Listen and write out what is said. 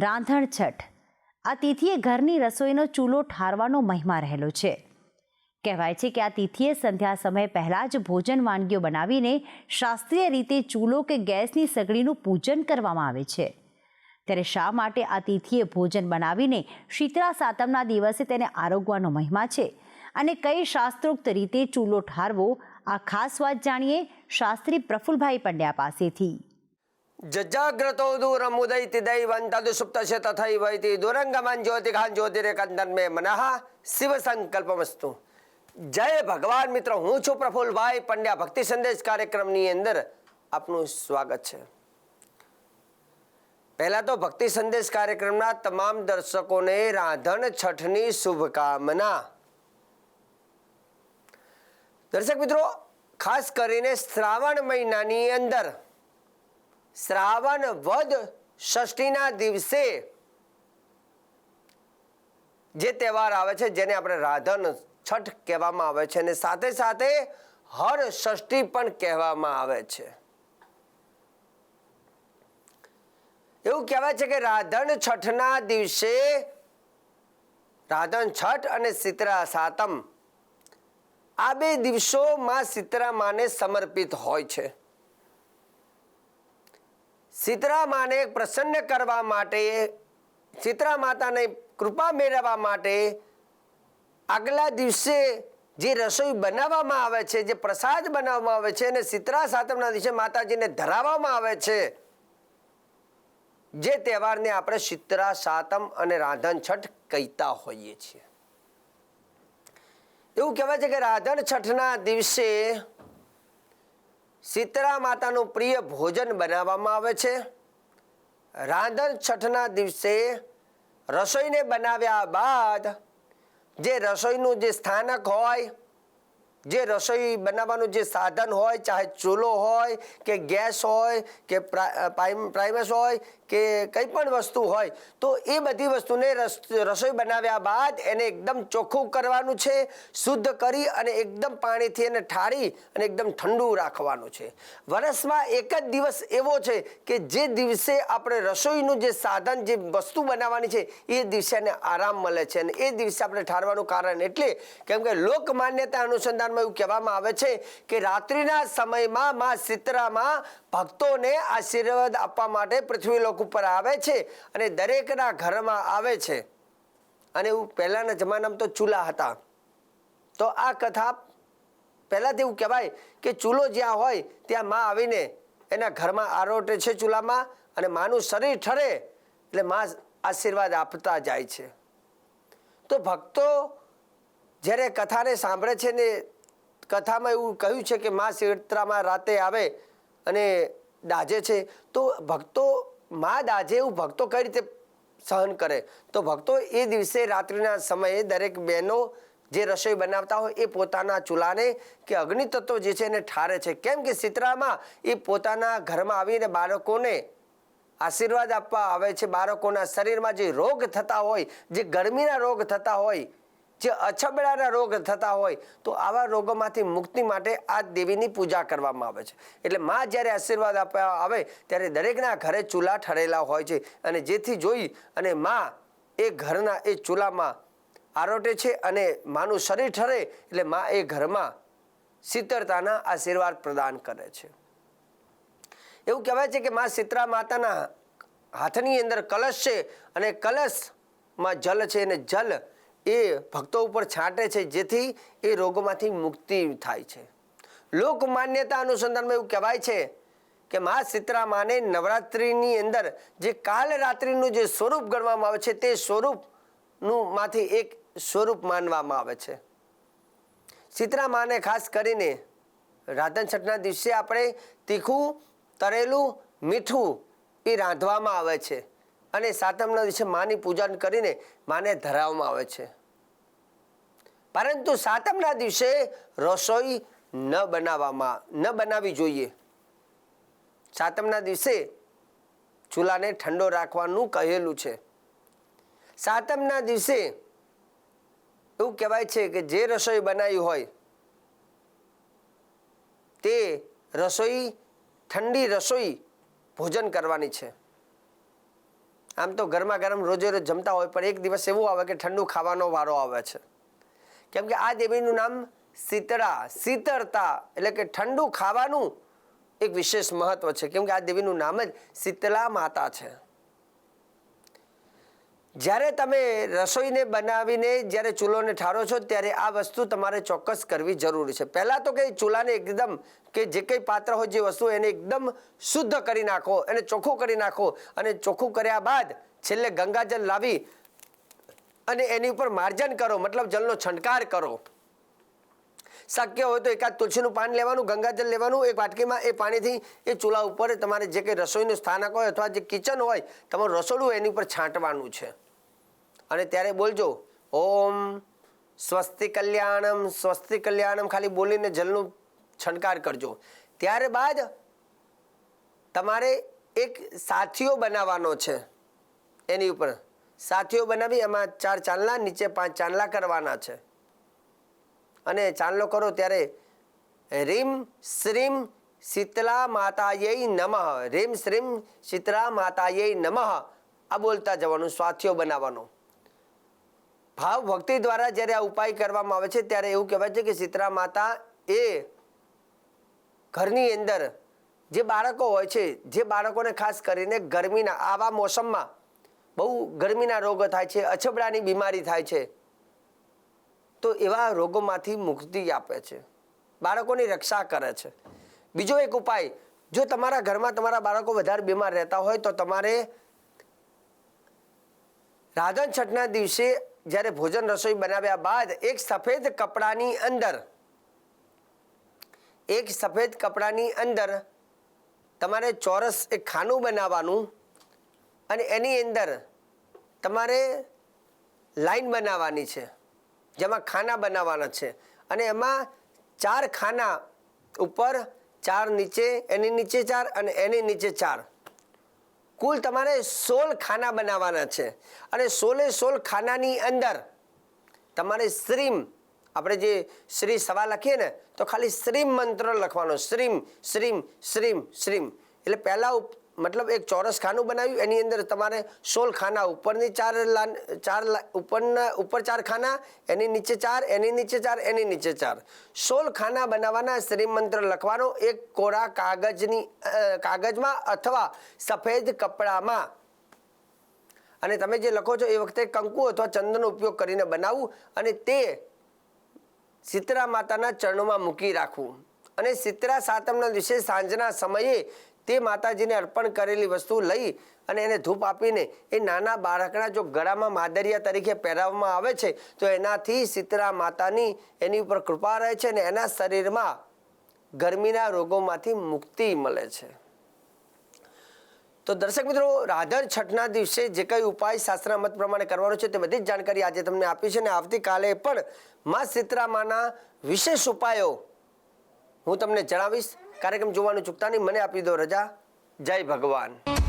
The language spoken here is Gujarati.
રાંધણ છઠ. આ તિથિએ ઘરની રસોઈનો ચૂલો ઠારવાનો મહિમા રહેલો છે. કહેવાય છે કે આ તિથિએ સંધ્યા સમય પહેલાં જ ભોજન વાનગીઓ બનાવીને શાસ્ત્રીય રીતે ચૂલો કે ગેસની સગડીનું પૂજન કરવામાં આવે છે. ત્યારે શા માટે આ તિથિએ ભોજન બનાવીને શીતળા સાતમના દિવસે તેને આરોગવાનો મહિમા છે? અને કઈ શાસ્ત્રોક્ત રીતે ચૂલો ઠારવો? આ ખાસ વાત જાણીએ શાસ્ત્રી પ્રફુલભાઈ પંડ્યા પાસેથી. સુપ્તશે તથૈવૈતિ દુરંગમન જ્યોતિખાન જ્યોતિરેકંદન મે મનઃ શિવ સંકલ્પમસ્તુ જય ભગવાન મિત્રો હું છું પ્રફુલભાઈ પંડ્યા ભક્તિ સંદેશ કાર્યક્રમની અંદર આપનું સ્વાગત છે પહેલા તો ભક્તિ સંદેશ કાર્યક્રમના તમામ દર્શકોને રાંધણ છઠની શુભકામના દર્શક મિત્રો ખાસ કરીને શ્રાવણ મહિનાની અંદર શ્રાવણ વદ ષષ્ઠીના દિવસે જે તહેવાર આવે છે, જેને આપણે રાધન છઠ કહેવામાં આવે છે અને સાથે સાથે હર ષષ્ઠી પણ કહેવામાં આવે છે. એવું કહેવાય છે કે રાધન છઠના દિવસે રાધન છઠ અને શીતળા સાતમ આ બે દિવસો માં શીતળા માને સમર્પિત હોય છે. શીતળા માને પ્રસન્ન કરવા માટે સીતરા માતાને કૃપા મેળવવા માટે આગલા દિવસે જે રસોઈ બનાવવામાં આવે છે, જે પ્રસાદ બનાવવામાં આવે છે અને સીતરા સાતમના દિવસે માતાજીને ધરાવવામાં આવે છે, જે તહેવારને આપણે શીતળા સાતમ અને રાધન છઠ કહીતા હોઈએ છીએ. એવું કહેવાય છે કે રાધન છઠના દિવસે શીતળા માતાનું પ્રિય ભોજન બનાવવામાં આવે છે. રાંધણ છઠના દિવસે રસોઈને બનાવ્યા બાદ જે રસોઈનું જે સ્થાનક હોય, જે રસોઈ બનાવવાનું જે સાધન હોય, ચાહે ચૂલો હોય કે ગેસ હોય કે પ્રાઇમસ હોય કે કંઈ પણ વસ્તુ હોય, તો એ બધી વસ્તુને રસોઈ બનાવ્યા બાદ એને એકદમ ચોખ્ખું કરવાનું છે, શુદ્ધ કરી અને એકદમ પાણીથી એને ઠારી અને એકદમ ઠંડુ રાખવાનું છે. વરસમાં એક જ દિવસ એવો છે કે જે દિવસે આપણે રસોઈનું જે સાધન, જે વસ્તુ બનાવવાની છે, એ દિવસે એને આરામ મળે છે અને એ દિવસે આપણે ઠારવાનું કારણ એટલે કેમ કે લોક માન્યતા અનુસંધાનમાં એવું કહેવામાં આવે છે કે રાત્રિના સમયમાં માં શીતળામાં ભક્તોને આશીર્વાદ આપવા માટે પૃથ્વી લોક ઉપર આવે છે અને દરેકના ઘરમાં આવે છે. અને એવું પહેલાંના જમાનામાં તો ચૂલા હતા. તો આ કથા પહેલાંથી એવું કહેવાય કે ચૂલો જ્યાં હોય ત્યાં માં આવીને એના ઘરમાં આરોટે છે ચૂલામાં અને માનું શરીર ઠરે એટલે માં આશીર્વાદ આપતા જાય છે. તો ભક્તો જ્યારે કથાને સાંભળે છે ને કથામાં એવું કહ્યું છે કે મા શિવત્રામાં રાતે આવે અને દાજે છે, તો ભક્તો, મા દાજે એવું ભક્તો કઈ રીતે સહન કરે? તો ભક્તો એ દિવસે રાત્રિના સમયે દરેક બહેનો જે રસોઈ બનાવતા હોય એ પોતાના ચૂલાને કે અગ્નિ તત્વો જે છે એને ઠારે છે. કેમ કે શીતળામાં એ પોતાના ઘરમાં આવીને બાળકોને આશીર્વાદ આપવા આવે છે. બાળકોના શરીરમાં જે રોગ થતા હોય, જે ગરમીના રોગ થતા હોય જે અછબડાના રોગ થતા હોય, તો આવા રોગોમાંથી મુક્તિ માટે આ દેવીની પૂજા કરવામાં આવે છે. એટલે માં જ્યારે આશીર્વાદ આપવા આવે, ત્યારે દરેકના ઘરે ચૂલા ઠરેલા હોય છે અને જેથી જોઈ અને માં એ ઘરના એ ચૂલામાં આરોટે છે અને માનું શરીર ઠરે, એટલે માં એ ઘરમાં શીતળતાના આશીર્વાદ પ્રદાન કરે છે. એવું કહેવાય છે કે માં શીતળા માતાના હાથની અંદર કલશ છે અને કલશમાં જલ છે અને જલ એ ભક્તો ઉપર છાંટે છે, જેથી એ રોગોમાંથી મુક્તિ થાય છે. લોક માન્યતા અનુસંધાનમાં એવું કહેવાય છે કે મા સીતરામાને નવરાત્રિની અંદર જે કાલ રાત્રિનું જે સ્વરૂપ ગણવામાં આવે છે, તે સ્વરૂપનું માંથી એક સ્વરૂપ માનવામાં આવે છે. સીતરામાને ખાસ કરીને રાધન છઠના દિવસે આપણે તીખું, તરેલું, મીઠું એ રાંધવામાં આવે છે. અને સાતમના દિવસે માની પૂજન કરીને માને ધરાવવામાં આવે છે. પરંતુ સાતમના દિવસે રસોઈ ન બનાવવામાં, ન બનાવવી જોઈએ. સાતમના દિવસે ચૂલાને ઠંડો રાખવાનું કહેલું છે. સાતમના દિવસે એવું કહેવાય છે કે જે રસોઈ બનાવી હોય, તે રસોઈ, ઠંડી રસોઈ ભોજન કરવાની છે. આમ તો ગરમા ગરમ રોજે રોજ જમતા હોય, પણ એક દિવસ એવું આવે કે ઠંડુ ખાવાનો વારો આવે છે. કેમ કે આ દેવીનું નામ શીતળા, શીતળતા, એટલે કે ઠંડુ ખાવાનું એક વિશેષ મહત્વ છે. કેમ કે આ દેવીનું નામ જ શીતળા માતા છે. જ્યારે તમે રસોઈને બનાવીને જ્યારે ચૂલોને ઠારો છો, ત્યારે આ વસ્તુ તમારે ચોક્કસ કરવી જરૂરી છે. પહેલાં તો કે ચૂલાને એકદમ કે જે કંઈ પાત્ર હોય જે વસ્તુ એને એકદમ શુદ્ધ કરી નાખો, એને ચોખ્ખું કરી નાખો અને ચોખ્ખું કર્યા બાદ છેલ્લે ગંગાજળ લાવી અને એની ઉપર માર્જન કરો, મતલબ જલનો છંટકાર કરો. શક્ય હોય તો એકાદ તુલસીનું પાન લેવાનું, ગંગાજળ લેવાનું, એક વાટકીમાં એ પાણીથી એ ચૂલા ઉપર તમારે જે કંઈ રસોઈનું સ્થાનક હોય અથવા જે કિચન હોય, તમારું રસોડું એની ઉપર છાંટવાનું છે. અને ત્યારે બોલજો, ઓમ સ્વસ્તિ કલ્યાણમ સ્વસ્તિ કલ્યાણમ ખાલી બોલીને જલનું છંટકાર કરજો. ત્યારબાદ તમારે એક સાથીઓ બનાવવાનો છે એની ઉપર. સાથીઓ બનાવી, એમાં ચાર ચાંદલા, નીચે પાંચ ચાંદલા કરવાના છે. અને ચાંદલો કરો ત્યારે રીમ શ્રીમ શીતલા માતાયે નમઃ. રીમ શ્રીમ શીતલા માતાયે નમઃ. આ બોલતા જવાનું સ્વાથ્યો બનાવવાનો. ભાવ ભક્તિ દ્વારા જ્યારે આ ઉપાય કરવામાં આવે છે ત્યારે એવું કહેવાય છે કે શીતળા માતા એ ઘરની અંદર જે બાળકો હોય છે, જે બાળકોને ખાસ કરીને ગરમીના આવા મોસમમાં બહુ ગરમીના રોગો થાય છે, અછબડાની બીમારી થાય છે. તો એવા રોગોમાંથી મુક્તિ આપે છે. બાળકોની રક્ષા કરે છે. બીજો એક ઉપાય, જો તમારા ઘરમાં તમારા બાળકો વધારે બીમાર રહેતા હોય તો તમારે રાધન છઠના દિવસે જ્યારે ભોજન રસોઈ બનાવ્યા બાદ એક સફેદ કપડાની અંદર, એક સફેદ કપડાની અંદર તમારે ચોરસ એક ખાનું બનાવવાનું અને એની અંદર તમારે લાઈન બનાવવાની છે. જેમાં ખાના બનાવવાના છે. અને એમાં ચાર ખાના ઉપર ચાર નીચે, એની નીચે ચાર અને એની નીચે ચાર. કુલ તમારે સોળ ખાના બનાવવાના છે. અને સોળે સોળ ખાનાની અંદર તમારે શ્રીમ, આપણે જે શ્રી સવા લખીએ ને, તો ખાલી શ્રીમ મંત્ર લખવાનો. શ્રીમ શ્રીમ શ્રીમ શ્રીમ. એટલે પહેલાં મતલબ એક ચોરસ ખાનું બનાવ્યું, એની અંદર તમારે સોળ ખાના ઉપરની ચાર લાન, ચાર ઉપરના, ઉપર ચાર ખાના, એની નીચે ચાર, એની નીચે ચાર, એની નીચે ચાર. સોળ ખાના બનાવવાના શ્રીમંત્ર લખવાનો એક કોરા કાગજની કાગજમાં અથવા સફેદ કપડામાં. અને તમે જે લખો છો એ વખતે કંકુ અથવા ચંદનનો ઉપયોગ કરીને બનાવવું અને તે શીતળા માતાના ચરણોમાં મૂકી રાખવું. અને શીતળા સાતમના દિવસે સાંજના સમયે તે માતાજીને અર્પણ કરેલી વસ્તુ લઈ અને એને ધૂપ આપીને એ નાના બાળકના જો ગળામાં માદરિયા તરીકે પહેરાવવામાં આવે છે, તો એનાથી શીતળા માતાની એની ઉપર કૃપા રહે છે અને એના શરીરમાં ગરમીના રોગોમાંથી મુક્તિ મળે છે. તો દર્શક મિત્રો, રાધર છઠના દિવસે જે કંઈ ઉપાય શાસ્ત્રના મત પ્રમાણે કરવાનો છે તે બધી જ જાણકારી આજે તમને આપી છે અને આવતીકાલે પણ મા સીતરામાના વિશેષ ઉપાયો હું તમને જણાવીશ. કાર્યક્રમ જોવાનું ચૂકતા નહીં. મને આપી દો રજા. જય ભગવાન.